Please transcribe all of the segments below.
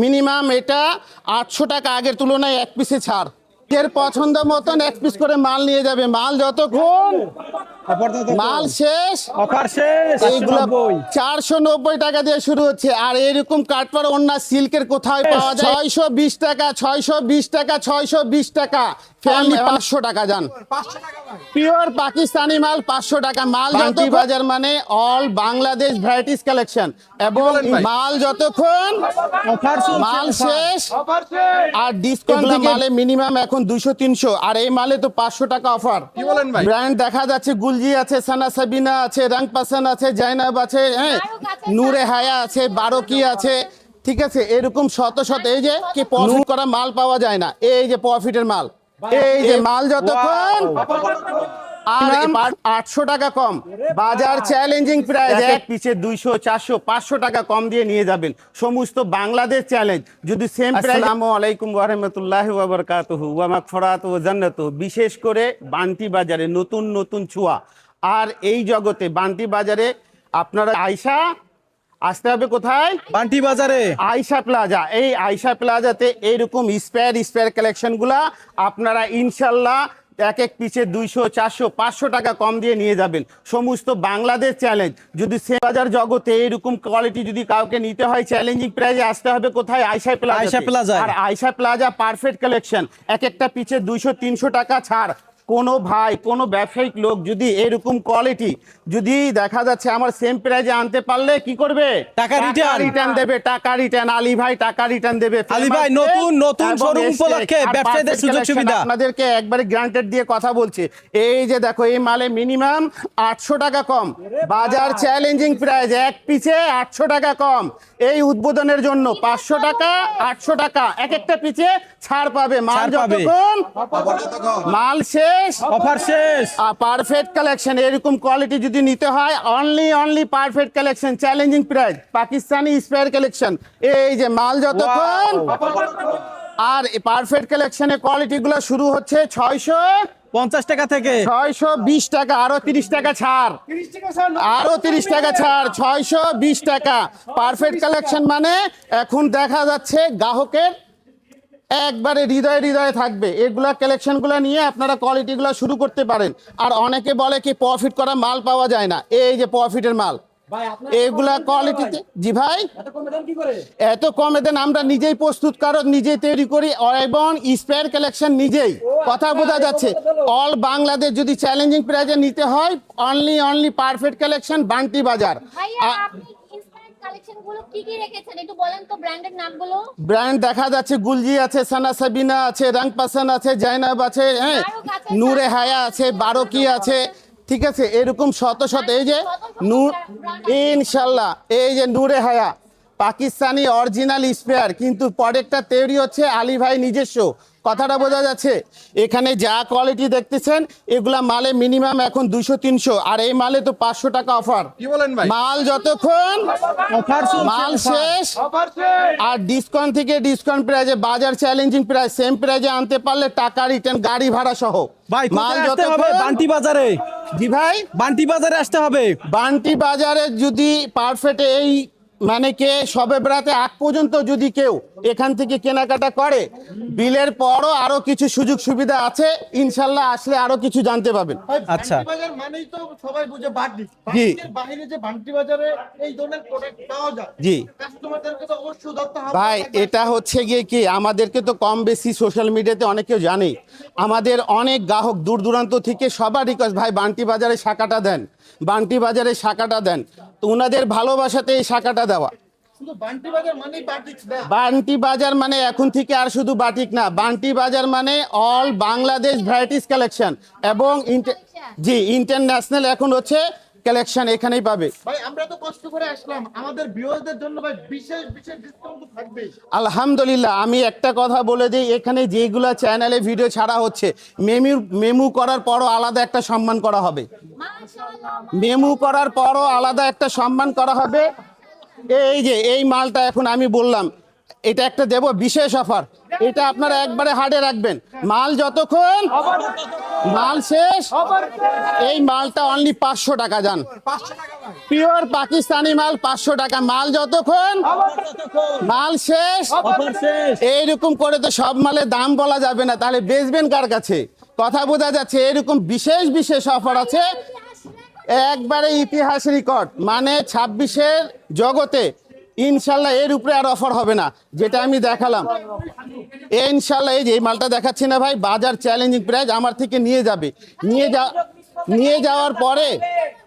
Minimum এটা আটশো টাকা আগের তুলনায় এক পিসে ছাড়। এর পছন্দ মতন এক পিস করে মাল নিয়ে যাবে। মাল যতক্ষণ মাল শেষ। অফার শেষ। চারশো নব্বই। টাকা দিয়ে শুরু হচ্ছে। আর এরকম কাঠপাড় অন্য সিল্কের কোথায় পাওয়া যায়? ছয়শো বিশ টাকা ছয়শো বিশ টাকা ছয়শো বিশ টাকা। ফ্যামিলি পাঁচশো টাকা। যান পিওর পাকিস্তানি মাল পাঁচশো টাকা। মাল যত বাজার মানে অল বাংলাদেশ ভ্যারাইটিস কালেকশন। এবং মাল যতক্ষণ মাল শেষ। আর ডিসকাউন্ট মালে মিনিমাম এখন দুশো তিনশো। আর এই মালে তো পাঁচশো টাকা অফার কি বলেন ভাই? ব্র্যান্ড দেখা যাচ্ছে গুলজি আছে সানা সাবিনা আছে রং পাসান আছে জাইনাব আছে হ্যাঁ? নূরে হায়া আছে বারোকি আছে ঠিক আছে? এরকম শত শত এই যে কি প্রফিট করা মাল পাওয়া যায় না। এই যে প্রফিটের মাল। এই যে মাল যতক্ষণ আটশো টাকা কম। বাজার চ্যালেঞ্জিং প্রাইস এক পিছে দুইশো চারশো পাঁচশো টাকা কম দিয়ে নিয়ে যাবেন। সমস্ত বাংলাদেশ চ্যালেঞ্জ যদি সেম প্রাইস আলাইকুম ওয়া মাগফিরাতু ওয়া জান্নাতু বিশেষ করে বান্টি বাজারে নতুন নতুন ছোঁয়া। আর এই জগতে বান্টি বাজারে আপনারা আয়সা আসতে হবে কোথায়? বান্টি বাজারে। আয়সা প্লাজা। এই আয়সা প্লাজাতে এইরকম স্পেয়ার স্পেয়ার কালেকশনগুলা আপনারা ইনশাল্লাহ এক এক পিছে দুইশো চারশো পাঁচশো টাকা কম দিয়ে নিয়ে যাবেন। সমস্ত বাংলাদেশ চ্যালেঞ্জ যদি সে বাজার জগতে এরকম কোয়ালিটি যদি কাউকে নিতে হয় চ্যালেঞ্জিং প্রাইজে আসতে হবে কোথায়? আইসা প্লাজা আইসা প্লাজা আর আয়সা প্লাজা পারফেক্ট কালেকশন এক একটা পিছে দুইশো তিনশো টাকা ছাড়। কোনো ভাই কোনো ব্যবসায়িক লোক যদি এরকম কোয়ালিটি যদি দেখা যাচ্ছে আমার সেম প্রাইজে আনতে পারলে কি করবে? টাকা return। রিটার্ন দেবে টাকা রিটার্ন আলী ভাই টাকা রিটার্ন দেবে আলী ভাই, নতুন- নতুন Estate উপলক্ষে ব্যবসায়ীদের সুযোগ সুবিধা। আপনাদেরকে একবারে গ্রান্টেড দিয়ে কথা বলছে। এই যে দেখো এই মালে মিনিমাম আটশো টাকা কম। বাজার চ্যালেঞ্জিং প্রাইস এক পিছে আটশো টাকা কম। এই উদ্বোধনের জন্য পাঁচশো টাকা আটশো টাকা এক একটা পিছে ছাড় পাবে। মাল যতক্ষণ মাল শেষ অফার শেষ। পারফেক্ট কালেকশন এরকম কোয়ালিটি যদি নিতে হয় only only perfect collection challenging price Pakistani spare collection এই যে মাল যতক্ষণ আর পারফেক্ট কালেকশনের কোয়ালিটি গুলো শুরু হচ্ছে ছয়শো পঞ্চাশ টাকা থেকে। ছয়শো বিশ টাকা আরও তিরিশ টাকা ছাড়। আরও তিরিশ টাকা ছাড় ছয়শো বিশ টাকা। পারফেক্ট কালেকশন মানে এখন দেখা যাচ্ছে গ্রাহকের একবারে হৃদয়ে হৃদয়ে থাকবে। এগুলা কালেকশনগুলো নিয়ে আপনারা কোয়ালিটিগুলো শুরু করতে পারেন। আর অনেকে বলে কি প্রফিট করা মাল পাওয়া যায় না। এই যে প্রফিটের মাল। এগুলা কোয়ালিটিতে জি ভাই। এত কমে দেন আমরা নিজেই প্রস্তুত কারও নিজেই তৈরি করি। এবং স্পেয়ার কালেকশন নিজেই। কথা বোঝা যাচ্ছে। অল বাংলাদেশ যদি চ্যালেঞ্জিং প্রাইজে নিতে হয় only only perfect collection Banti Bazar ভাইয়া আপনি ইন্সপায়ার্ড কালেকশনগুলো কি কি রেখেছেন? একটু বলেন তো ব্র্যান্ডের নামগুলো। ব্র্যান্ড দেখা যাচ্ছে গুলজি আছে সানা সাবিনা আছে আছে জাইনাব আছে হ্যাঁ নূরে হায়া আছে বারোকি আছে ঠিক আছে এরকম শত শত এই যে নূর ইনশাল্লাহ এই যে নূরে হায়া পাকিস্তানি অরিজিনাল স্পেয়ার কিন্তু প্রোডাক্টটা তৈরি হচ্ছে আলী ভাই নিজস্ব। কথাটা বোঝা যাচ্ছে এখানে যা কোয়ালিটি দেখতেছেন এগুলা মালে মিনিমাম এখন দুশো তিনশো আর এই মালে তো পাঁচশো টাকা অফার কি বলেন ভাই? মাল যতক্ষণ অফার মাল শেষ আর ডিসকাউন্ট থেকে ডিসকাউন্ট প্রাইজে বাজার চ্যালেঞ্জিং প্রাইস সেম প্রাইজে আনতে পারলে টাকা রিটার্ন গাড়ি ভাড়া সহ। ভাই মাল যতক্ষণ বান্টি বাজারে। জি ভাই? বান্টি বাজারে আসতে হবে। বান্টি বাজারে যদি পারফেক্ট এই মানে কে? সবে বেড়াতে আগ পর্যন্ত যদি কেউ এখান থেকে কেনাকাটা করে বিলের পরও আরও কিছু সুযোগ সুবিধা আছে ইনশাল্লাহ আসলে আরও কিছু জানতে পাবেন আচ্ছা। বান্টি মানেই তো সবাই বুঝে বান্টি জি। বাইরে যে বান্টি বাজারে এই ধরনের প্রোডাক্ট পাওয়া যায় জি। কাস্টমারদেরকে তো অবশ্যই ধরতে হবে ভাই এটা হচ্ছে গিয়ে কি? আমাদেরকে তো কম বেশি সোশ্যাল মিডিয়াতে অনেকেও জানে। আমাদের অনেক গ্রাহক দূর দূরান্ত থেকে সবার রিকোয়েস্ট ভাই বান্টি বাজারে শাখাটা দেন। বান্টি বাজারে শাখাটা দেন। তো ওনাদের ভালোবাসাতে এই শাখাটা দেওয়া। বান্টি বাজার মানে এখন থেকে আর শুধু বাটিক না বান্টি বাজার মানে অল বাংলাদেশ ভ্যারাইটিস কালেকশন এবং জি ইন্টারন্যাশনাল এখন হচ্ছে কালেকশন এখানেই পাবে। ভাই আমরা তো কষ্ট করে আসলাম। আমাদের ভিউয়ারদের জন্য ভাই বিশেষ বিশেষ ডিসকাউন্ট তো থাকবেই। আলহামদুলিল্লাহ আমি একটা কথা বলে দিই এখানে যেগুলো চ্যানেলে ভিডিও ছাড়া হচ্ছে মেমু মেমু করার পরও আলাদা একটা সম্মান করা হবে। মাশাআল্লাহ মেমু করার পরও আলাদা একটা সম্মান করা হবে। এই যে এই মালটা এখন আমি বললাম এটা একটা দেব বিশেষ অফার এটা আপনারা একবারে হার্ডে রাখবেন। মাল যতক্ষণ মাল শেষ? এই মালটা অনলি পাঁচশো টাকা যান পিওর পাকিস্তানি মাল, পাঁচশো টাকা। মাল যতক্ষণ? মাল শেষ? এইরকম করে তো সব মালের দাম বলা যাবে না। তাহলে বেচবেন কার কাছে? কথা বোঝা যাচ্ছে এরকম বিশেষ বিশেষ অফার আছে। একবারে ইতিহাস রেকর্ড মানে ছাব্বিশের জগতে। ইনশাল্লাহ এর উপরে আর অফার হবে না, যেটা আমি দেখালাম। ইনশাল্লাহ, এই যে এই মালটা দেখাচ্ছি না ভাই, বাজার চ্যালেঞ্জিং প্রাইস আমার থেকে নিয়ে যাবে। নিয়ে যা নিয়ে যাওয়ার পরে,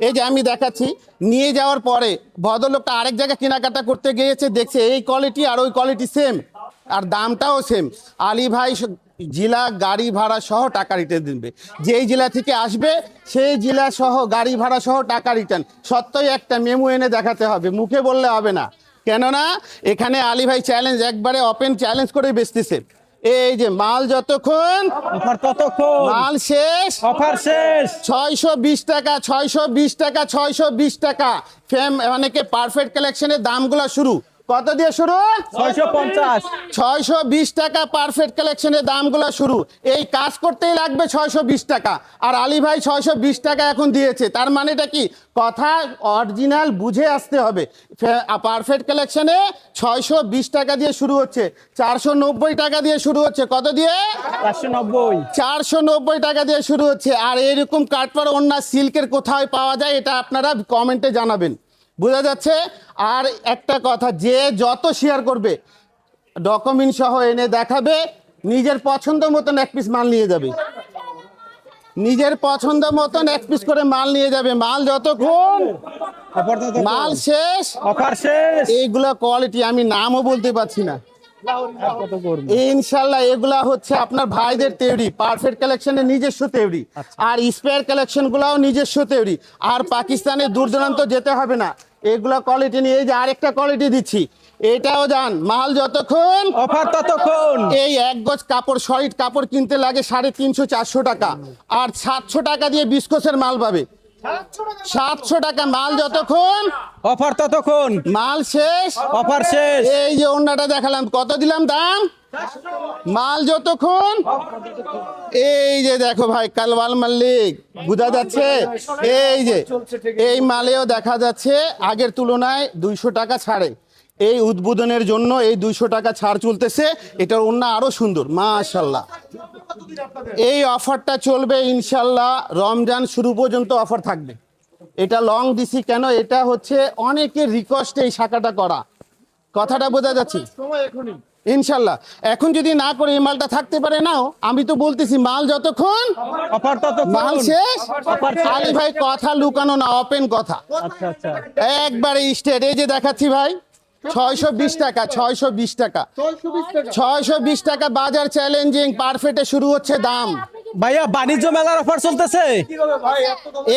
এই যে আমি দেখাচ্ছি, নিয়ে যাওয়ার পরে, ভদ্রলোকটা আরেক জায়গায় কেনাকাটা করতে গিয়েছে, দেখছে এই কোয়ালিটি আর ওই কোয়ালিটি সেম আর দামটাও সেম আলী ভাই জেলা গাড়ি ভাড়া সহ টাকা রিটার্ন দিবে। যেই জেলা থেকে আসবে, সেই জেলা সহ গাড়ি ভাড়া সহ টাকা রিটার্ন সত্যই একটা মেমো এনে দেখাতে হবে, মুখে বললে হবে না। কেননা এখানে আলী ভাই চ্যালেঞ্জ একবারে ওপেন চ্যালেঞ্জ করে বেচতেছে। এই যে মাল যতক্ষণ অফার ততক্ষণ। মাল শেষ। অফার শেষ। ছয়শো বিশ টাকা ছয়শো বিশ টাকা ছয়শো বিশ টাকা। ফেম অনেকে পারফেক্ট কালেকশনের দামগুলো শুরু। কত দিয়ে শুরু? ছয়শো পঞ্চাশ। ছয়শো বিশ টাকা পারফেক্ট কালেকশনের দামগুলো শুরু। এই কাজ করতেই লাগবে ছয়শো বিশ টাকা। আর আলী ভাই ছয়শো বিশ টাকা এখন দিয়েছে। তার মানেটা কি? কথা অরিজিনাল বুঝে আসতে হবে। পারফেক্ট কালেকশনে ছয়শো বিশ টাকা দিয়ে শুরু হচ্ছে। চারশো নব্বই টাকা দিয়ে শুরু হচ্ছে। কত দিয়ে? চারশো নব্বই। চারশো নব্বই টাকা দিয়ে শুরু হচ্ছে। আর এরকম কাঠপাড় অন্য সিল্কের কোথায় পাওয়া যায় এটা আপনারা কমেন্টে জানাবেন। বোঝা যাচ্ছে? আর একটা কথা যে যত শেয়ার করবে ডকুমেন্ট সহ এনে দেখাবে নিজের পছন্দ মতন এক পিস মাল নিয়ে যাবে। নিজের পছন্দ মতন এক পিস করে মাল নিয়ে যাবে। মাল যতক্ষণ মাল শেষ অফার শেষ। এইগুলো কোয়ালিটি আমি নামও বলতে পারছি না। ইনশাল্লাহ এগুলা হচ্ছে আপনার ভাইদের তৈরি পারফেক্ট কালেকশনের নিজস্ব তৈরি আর স্পেয়ার কালেকশন গুলাও নিজস্ব তৈরি আর পাকিস্তানের দূর দূরান্ত যেতে হবে না। এগুলা কোয়ালিটি নিয়ে এই যে আরেকটা কোয়ালিটি দিচ্ছি এটাও যান মাল যতক্ষণ অফার ততক্ষণ। এই এক গজ কাপড় সলিড কাপড় কিনতে লাগে সাড়ে তিনশো চারশো টাকা আর সাতশো টাকা দিয়ে বিস্কোসের মাল পাবে। সাতশো টাকা মাল যতক্ষণ অফার ততক্ষণ। মাল শেষ। অফার শেষ। এই যে অন্যটা দেখালাম কত দিলাম দাম? মাল যতক্ষণ। এই যে দেখো ভাই কালওয়াল মাল্লিক বোঝা যাচ্ছে? এই যে এই মালেও দেখা যাচ্ছে আগের তুলনায় দুইশো টাকা ছাড়ে। এই উদ্বোধনের জন্য এই দুইশো টাকা ছাড় চলতেছে। এটার অন্য আরও সুন্দর মাশাল্লাহ এই অফারটা চলবে ইনশাল্লাহ রমজান শুরু পর্যন্ত অফার থাকবে। এটা লং দিছি কেন? এটা হচ্ছে অনেকের রিকোয়েস্টে এই শাখাটা করা। কথাটা বোঝা যাচ্ছে? ইনশাল্লাহ এখন যদি না করে এই মালটা থাকতে পারে নাও আমি তো বলতেছি মাল যতক্ষণ মাল শেষ। আলী ভাই কথা লুকানো না ওপেন কথা। আচ্ছা আচ্ছা। একবারে স্টেট এই যে দেখাচ্ছি ভাই। ছয়শো বিশ টাকা ছয়শো বিশ টাকা। ছয়শো বিশ টাকা। বাজার চ্যালেঞ্জিং পারফেক্টে শুরু হচ্ছে দাম। ভাইয়া বাণিজ্য মেলার অফার চলতেছে।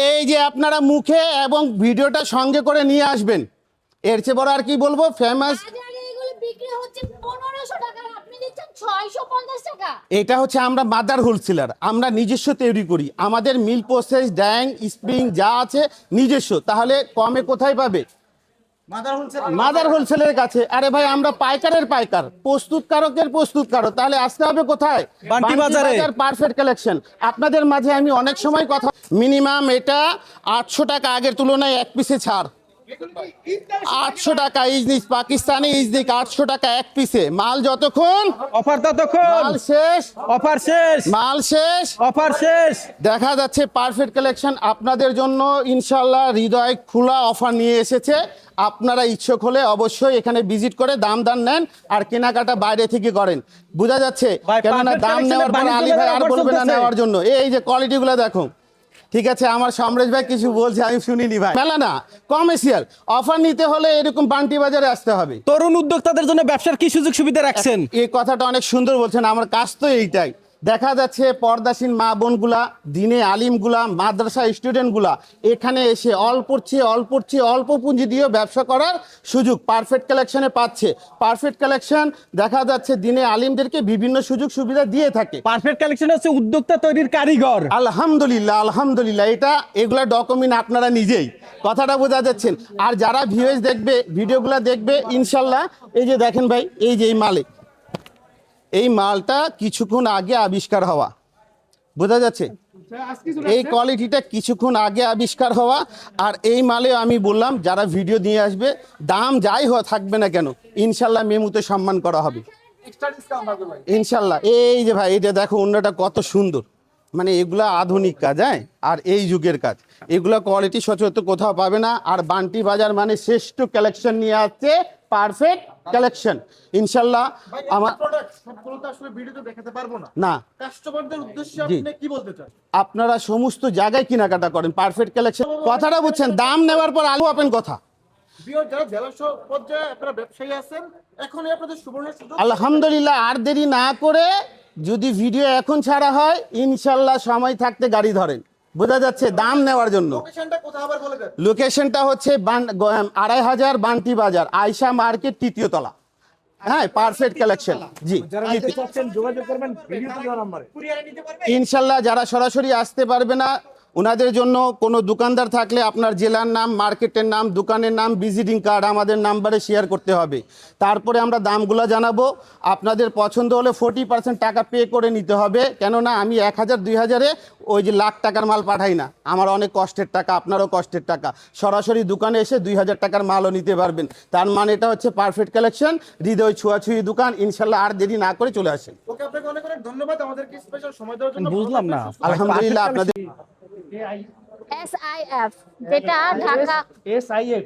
এই যে আপনারা মুখে এবং ভিডিওটা সঙ্গে করে নিয়ে আসবেন। এর চেয়ে বড় আর কি বলব ফেমাস বাজারে এগুলো বিক্রি হচ্ছে পনেরোশো টাকা আর আপনি দিচ্ছেন ছয়শো পঞ্চাশ টাকা। এটা হচ্ছে আমরা মাদার হোলসেলার আমরা নিজস্ব তৈরি করি। আমাদের মিল প্রসেস ড্যাং স্প্রিং যা আছে নিজস্ব। তাহলে কমে কোথায় পাবে? মাদার হোলসেলের কাছে আরে ভাই আমরা পাইকারের পাইকার প্রস্তুতকারকের প্রস্তুতকারক তাহলে আসতে হবে কোথায়? বান্টি বাজারে। Perfect collection. আপনাদের মাঝে আমি অনেক সময় কথা মিনিমাম এটা আটশো টাকা আগের তুলনায় এক পিসে ছাড়। আটশো টাকা ইজনিক পাকিস্তানি ইজনিক আটশো টাকা এক পিসে মাল যতক্ষণ? অফার ততক্ষণ। মাল শেষ। অফার শেষ। মাল শেষ। অফার শেষ। দেখা যাচ্ছে পারফেক্ট কালেকশন আপনাদের জন্য ইনশাল্লাহ হৃদয় খোলা অফার নিয়ে এসেছে। আপনারা ইচ্ছুক হলে অবশ্যই এখানে ভিজিট করে দাম দাম নেন আর কেনাকাটা বাইরে থেকে করেন। বোঝা যাচ্ছে কেননা দাম নেওয়ার পর আলী ভাই আর বলবে না নেওয়ার জন্য। এই যে কোয়ালিটিগুলো দেখো। ঠিক আছে আমার সমরেশ ভাই কিছু বলছে আমি শুনিনি ভাই। মেলা না কমার্শিয়াল অফার নিতে হলে এরকম বান্টি বাজারে আসতে হবে। তরুণ উদ্যোক্তাদের জন্য ব্যবসার কি সুযোগ সুবিধা রাখছেন? এই কথাটা অনেক সুন্দর বলছেন আমার কাজ তো এইটাই। দেখা যাচ্ছে পর্দাসীন মা বোনগুলা দিনে আলিমগুলা মাদ্রাসা স্টুডেন্টগুলা এখানে এসে অল্প চেয়ে অল্প চেয়ে অল্প পুঁজি দিয়েও ব্যবসা করার সুযোগ পারফেক্ট কালেকশনে পাচ্ছে। পারফেক্ট কালেকশন দেখা যাচ্ছে দিনে আলিমদেরকে বিভিন্ন সুযোগ সুবিধা দিয়ে থাকে। পারফেক্ট কালেকশন হচ্ছে উদ্যোক্তা তৈরির কারিগর। আলহামদুলিল্লাহ আলহামদুলিল্লাহ এটা এগুলা ডকুমেন্ট আপনারা নিজেই। কথাটা বোঝা যাচ্ছেন আর যারা ভিউজ দেখবে ভিডিওগুলা দেখবে ইনশাল্লাহ এই যে দেখেন ভাই এই যে এই মালে এই মালটা কিছুক্ষণ আগে আবিষ্কার হওয়া। বোঝা যাচ্ছে? এই কোয়ালিটিটা কিছুক্ষণ আগে আবিষ্কার হওয়া আর এই মালে আমি বললাম যারা ভিডিও নিয়ে আসবে দাম যাই হওয়া থাকবে না কেন ইনশাল্লাহ মেমুতে সম্মান করা হবে। ইনশাল্লাহ। এই যে ভাই এটা দেখো অন্যটা কত সুন্দর। মানে এগুলা আধুনিক কাজ হ্যাঁ? আর এই যুগের কাজ। এগুলা কোয়ালিটি সচরাচর কোথাও পাবে না। আর বান্টি বাজার মানে শ্রেষ্ঠ কালেকশন নিয়ে আসছে পারফেক্ট কালেকশন। ইনশাল্লাহ আমার না। না। কাস্টমারদের উদ্দেশ্যে আপনি কি বলতে চান? আপনারা সমস্ত জায়গায় কেনাকাটা করেন পারফেক্ট কালেকশন কথাটা বুঝছেন দাম নেওয়ার পর আলু আপেন কথা। আলহামদুলিল্লাহ আর দেরি না করে যদি ভিডিও এখন ছাড়া হয় ইনশাল্লাহ সময় থাকতে গাড়ি ধরেন। বোঝা যাচ্ছে দাম নেওয়ার জন্য। লোকেশনটা কোথাও আবার বলে দেন। লোকেশনটা হচ্ছে বান- আড়াই হাজার বান্টি বাজার আয়সা মার্কেট তৃতীয় তলা। হ্যাঁ পারফেক্ট কালেকশন জি। যোগাযোগ করবেন ভিডিওতে দেওয়া নাম্বারে। কুরিয়ারে নিতে পারবে? ইনশাল্লাহ যারা সরাসরি আসতে পারবে না ওনাদের জন্য কোনো দোকানদার থাকলে আপনার জেলার নাম মার্কেটের নাম দোকানের নাম ভিজিটিং কার্ড আমাদের নাম্বারে শেয়ার করতে হবে। তারপরে আমরা দামগুলো জানাব। আপনাদের পছন্দ হলে ফোর্টি পার্সেন্ট টাকা পে করে নিতে হবে। কেননা আমি এক হাজার দুই হাজারে ওই যে লাখ টাকার মাল পাঠাই না। আমার অনেক কষ্টের টাকা আপনারও কষ্টের টাকা। সরাসরি দোকানে এসে দুই হাজার টাকার মালও নিতে পারবেন। তার মানে এটা হচ্ছে পারফেক্ট কালেকশন হৃদয় ছোঁয়াছুঁয়ি দোকান। ইনশাল্লাহ আর দেরি না করে চলে আসেন। ওকে আপনাকে অনেক অনেক ধন্যবাদ আমাদেরকে স্পেশাল সময় দেওয়ার জন্য। বুঝলাম না। আলহামদুলিল্লাহ আপনাদের এস আই এফ যেটা ঢাকা এস আই এফ